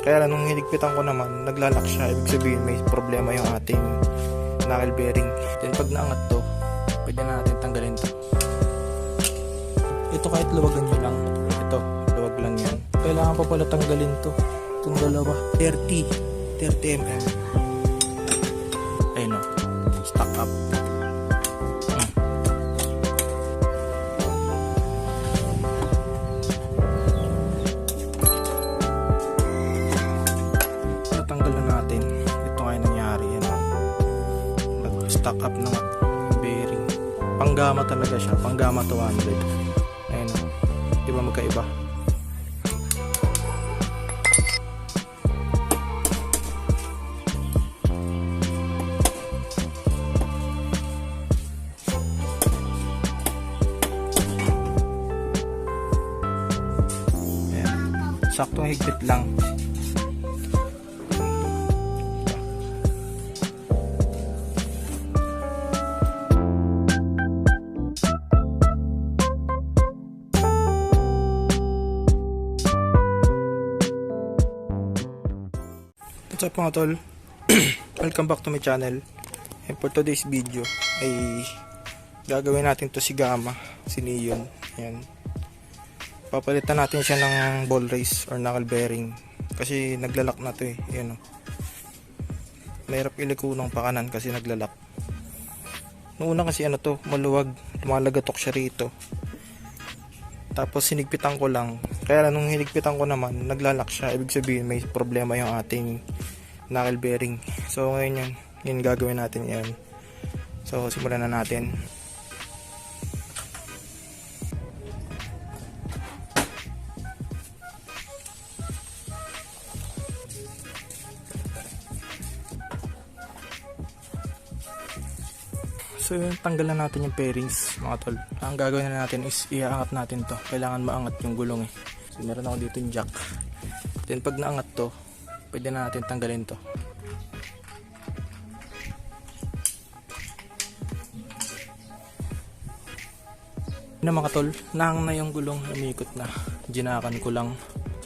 Kaya nung hinigpitan ko naman, naglalak siya. Ibig sabihin, may problema yung ating knuckle bearing. Then pag naangat to, pwede na natin tanggalin to. Ito kahit luwagan nyo lang. Ito, luwag lang yan. Kailangan pa pala tanggalin to. Itong dalawa. 30. 30 mm. Ayun o. Stack up. Nag-stack up nga. Bearing. Panggama talaga siya. Panggama 200. Ayun o. Di ba magkaiba? Ayan. Saktong higpit lang. Up mga tol? Welcome back to my channel. And for today's video ay gagawin natin to si Gamma, si Neon. Ayan. Papalitan natin siya ng ball race or knuckle bearing kasi naglalak na to eh. Ayan o. Mahirap iliko ng pakanan kasi naglalak. Noong una kasi ano to, maluwag, lumalagatok siya rito. Tapos sinigpitan ko lang. Kaya nung hinigpitan ko naman, naglalak siya. Ibig sabihin may problema yung ating knuckle bearing. So ngayon yun, yun gagawin natin yan. So simulan na natin. So yun, tanggalan natin yung pairings mga tol. Ang gagawin na natin is iaangat natin to. Kailangan maangat yung gulong eh. So meron ako dito yung jack. Then pag naangat to, pwede na natin tanggalin to. Na mga tol, nang na yung gulong, umikot na. Ginakan ko lang.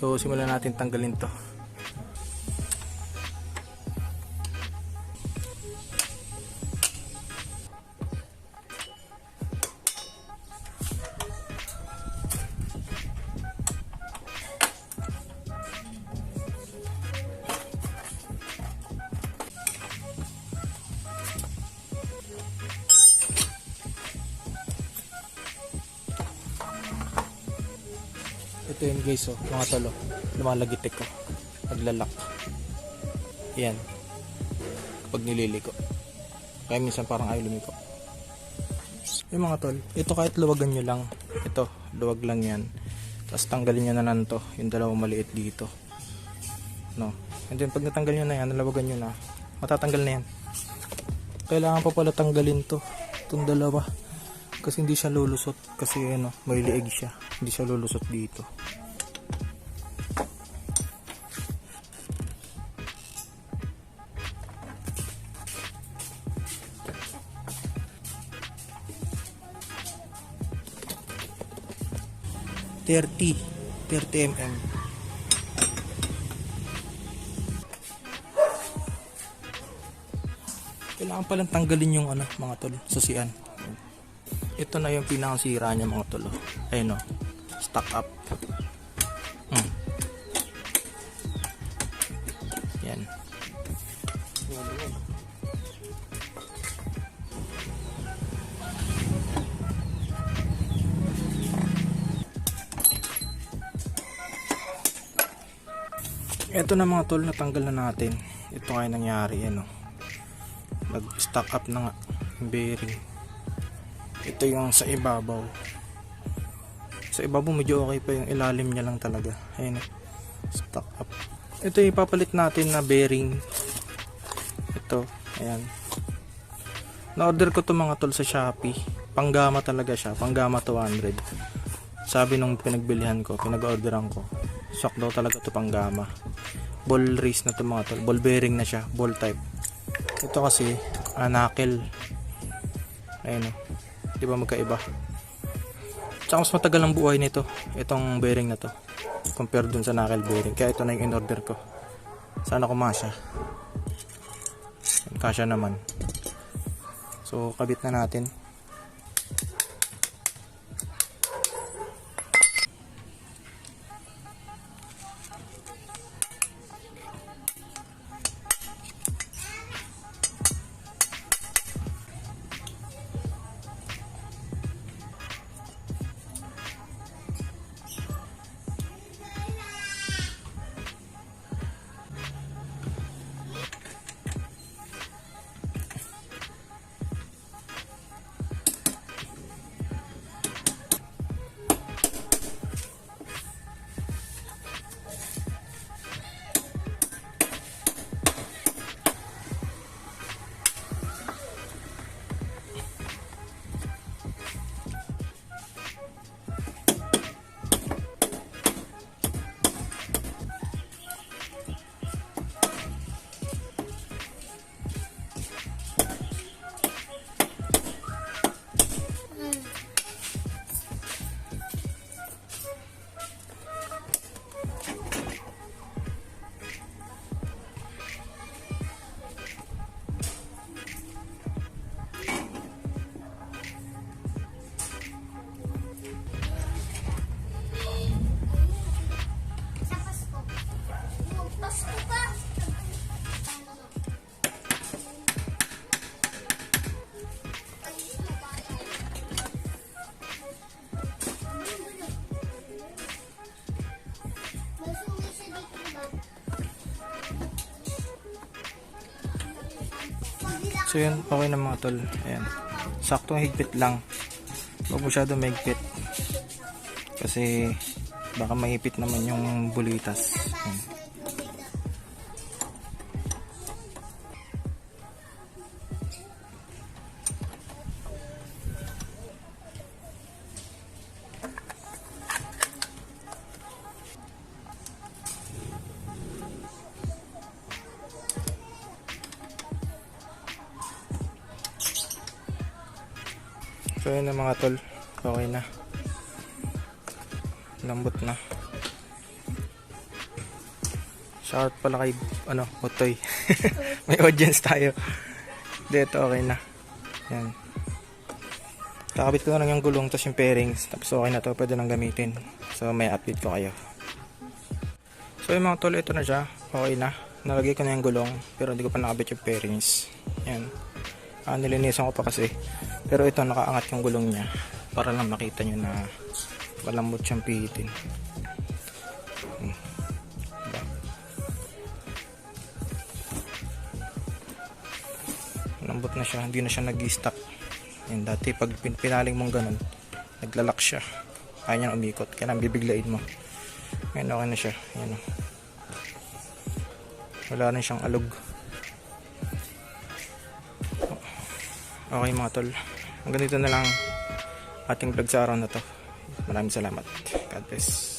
So simulan natin tanggalin to. Ito yun guys oh, mga tolo. Lumalagitik ko. Naglalak. Yan. Kapag nililiko. Kaya minsan parang ayaw lumiko. Yung mga tol, ito kahit luwagan nyo lang. Ito, luwag lang yan. Tapos tanggalin nyo na nan to. Yung dalawang maliit dito. No. And then pag natanggal nyo na yan, nalawagan nyo na. Matatanggal na yan. Kailangan pa pala tanggalin to. Itong dalawa. Kasi hindi siya lulusot. Kasi ano, may siya. Hindi siya lulusot dito. Thirty. 30 mm. Kailangan palang tanggalin yung ano, mga tol, susian. Ito na yung pinakasira niya mga tol. oh. Ayun o. Stack up. Hmm. Yan. Ito na mga tol, natanggal na natin. Ito yung nangyari, ano. Nag-stack up na nga bearing. Ito yung sa ibabaw. Sa ibabaw medyo okay pa yung ilalim niya lang talaga. Ayun. Stack up. Ito yung ipapalit natin na bearing. Ito. Ayan. Na-order ko to mga tol sa Shopee. Panggama talaga siya. Panggama 200. Sabi nung pinagbilihan ko, pinag-orderan ko. Shock daw talaga to panggama. Ball race na to mga tol. Ball bearing na siya. Ball type. Ito kasi, anakel. Ayun oh. Di ba magkaiba? Tsaka mas matagal ang buhay nito. Itong bearing na to. compare dun sa knuckle bearing kaya ito na yung in-order ko sana kumasya kasya naman so kabit na natin So yun, okay na mga tol. Ayan. Saktong higpit lang. Huwag masyado mahigpit. Kasi baka mahipit naman yung bulitas. Ayan. So yun na mga tol. Okay na. Lambot na. Shout pala kay ano, Utoy. May audience tayo. Dito okay na. Yan. Kakabit ko na lang yung gulong tapos yung pairings. Tapos okay na to. Pwede nang gamitin. So may update ko kayo. So yung mga tol, ito na siya. Okay na. Nalagay ko na yung gulong. Pero hindi ko pa nakabit yung pairings. Yan. Ah, nilinisan ko pa kasi. Pero ito nakaangat yung gulong niya para lang makita nyo na malambot siyang pihitin. Hmm. Malambot na siya, hindi na siya nag-stuck. Yan, dati pag pin- pinaling mong ganun, naglalak siya. Kaya niya umikot, kaya bibiglain mo. Ngayon okay na siya. Yan, oh. Wala na siyang alog. Okay mga tol. Hanggang dito na lang ating vlog sa araw na to. Maraming salamat. God bless.